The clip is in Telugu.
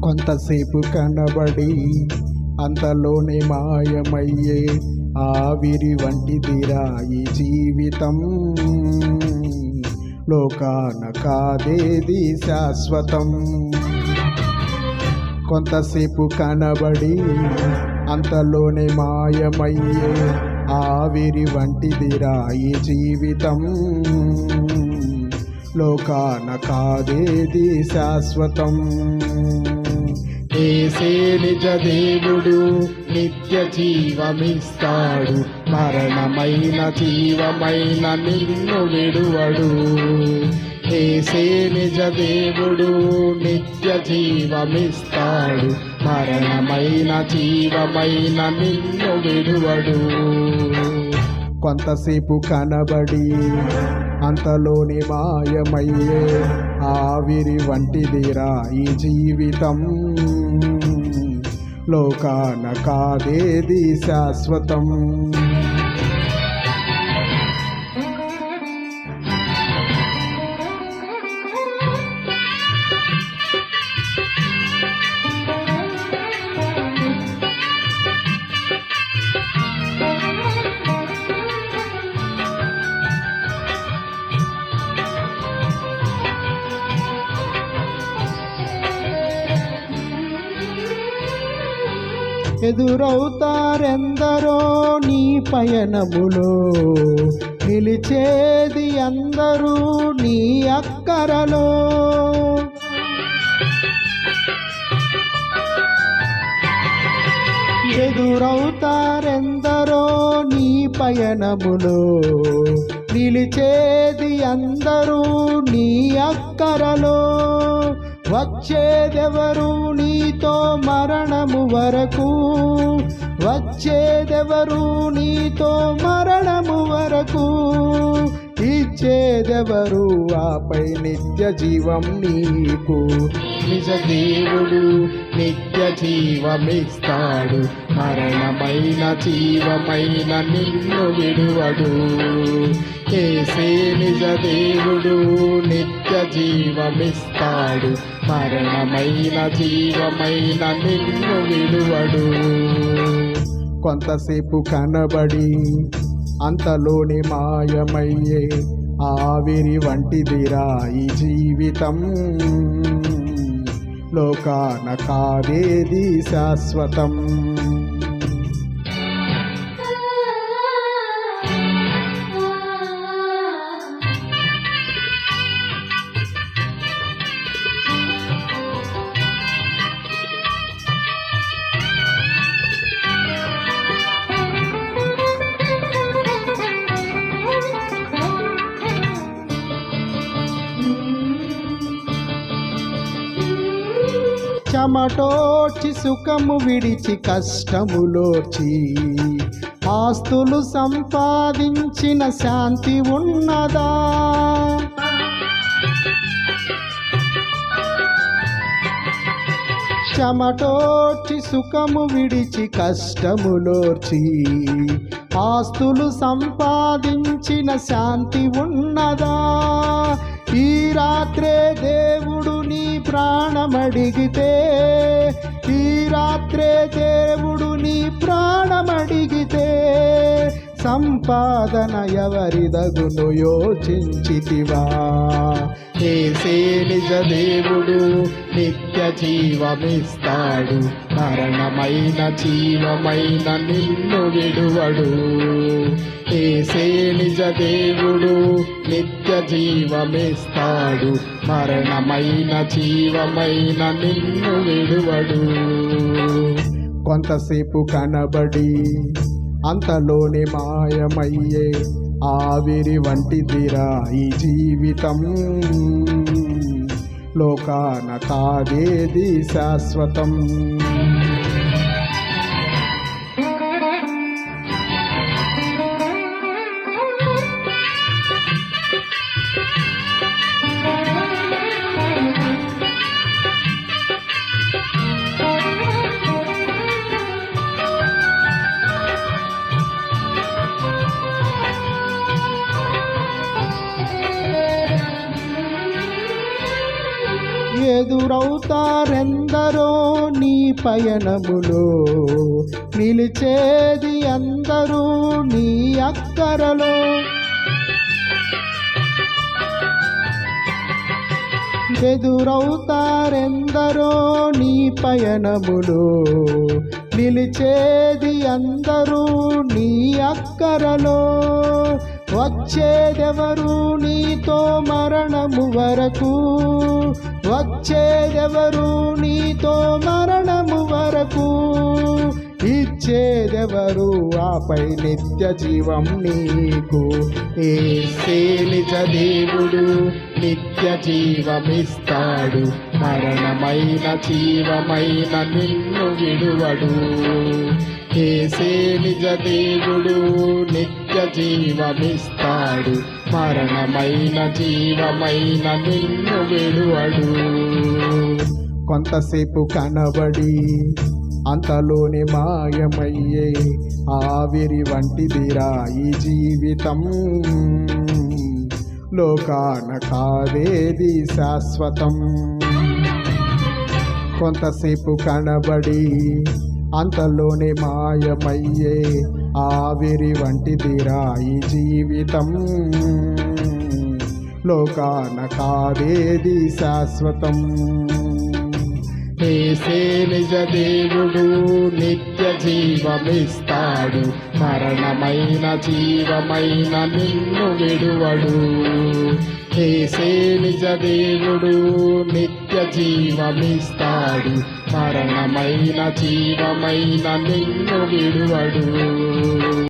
కొంతసేపు కనబడి అంతలోనే మాయమయ్యే ఆవిరి వంటిదిరా ఈ జీవితం. లోకాన కాదేది శాశ్వతం. కొంతసేపు కనబడి అంతలోనే మాయమయ్యే ఆవిరి వంటిదిరా ఈ జీవితం. లోకాన కాదేది శాశ్వతం ఏసే నిజ దేవుడు నిత్య జీవమిస్తాడు. మరణమైన జీవమైన నిన్ను విడువడు. ఏసే నిజ దేవుడు నిత్య జీవమిస్తాడు. మరణమైన జీవమైన నిన్ను విడువడు. కొంతసేపు కనబడి అంతలోని మాయమయ్యే ఆవిరి వంటిదిరా ఈ జీవితం. లోకాన కాదేది శాశ్వతం. ఎదురవుతారెందరో నీ పయనములో? నిలిచేది అందరూ నీ అక్కరలో. ఎదురవుతారెందరో నీ పయనములో? నిలిచేది అందరూ నీ అక్కరలో. వచ్చేదెవరు నీతో మరణము వరకు? వచ్చేదెవరు నీతో మరణము వరకు? ఇచ్చేదెవరు ఆపై నిత్య జీవం నీకు? నిజ దేవుడు నిత్య జీవమిస్తాడు. మరణమైన జీవమైన నిన్ను విడువడు. కేసే నిజ దేవుడు నిత్య జీవమిస్తాడు. మరణమైన జీవమైన నిన్ను విడువడు. కొంతసేపు కనబడి అంతలోని మాయమయ్యే ఆవిరి వంటిదిరా ఈ జీవితం. లోకానకాదేది శాశ్వతం. చెమటోడ్చి సుఖము విడిచి కష్టములోర్చి ఆస్తులు సంపాదించిన శాంతి ఉన్నదా? చెమటోడ్చి సుఖము విడిచి కష్టములోర్చి ఆస్తులు సంపాదించిన శాంతి ఉన్నదా? ఈ రాత్రే ప్రాణమడిగితే ఈ రాత్రే దేవుడు నీ ప్రాణమడిగితే సంపాదన ఎవరిదగును యోచించితివా? ఏసే నిజ దేవుడు నిత్య జీవమిస్తాడు మరణమైన జీవమైన నిన్ను విడువడు. ఏసే నిజ దేవుడు జీవమిస్తాడు. మరణమైన జీవమైన నిన్ను విడువడు. కొంతసేపు కనబడి అంతలోనే మాయమయ్యే ఆవిరి వంటిదిరా ఈ జీవితం. లోకాన కాదేది శాశ్వతం. ఎదురవుతారెందరో నీ పయనములో? నిలిచేది అందరూ నీ అక్కరలో. ఎదురవుతారెందరో నీ పయనములో? నిలిచేది అందరూ నీ అక్కరలో. వచ్చేదెవరు నీతో మరణము వరకు? వచ్చేదెవరు నీతో మరణము వరకు? ఇచ్చేదెవరు ఆపై నిత్య జీవం నీకు? ఏసే నిజ దేవుడు నిత్య జీవమిస్తాడు. మరణమైన జీవమైన నిన్ను విడువడు. ఏసే నిజ దేవుడు నిత్య జీవమిస్తాడు. మరణమైన జీవమైన నిన్ను విడువడు. కొంతసేపు కనబడి అంతలోనే మాయమయ్యే ఆవిరి వంటిదిరా ఈ జీవితం. లోకాన కాదేది శాశ్వతం. కొంతసేపు కనబడి అంతలోనే మాయమయ్యే ఆవిరి వంటిదిరా ఈ జీవితం. లోకాన కాదేది శాశ్వతం. ఏసే నిజ దేవుడు నిత్య జీవమిస్తాడు. మరణమైన జీవమైన నిన్ను విడువడు. ఏసే నిజ దేవుడు నిత్య జీవమిస్తాడు. మరణమైన జీవమైన నిన్ను విడువడు.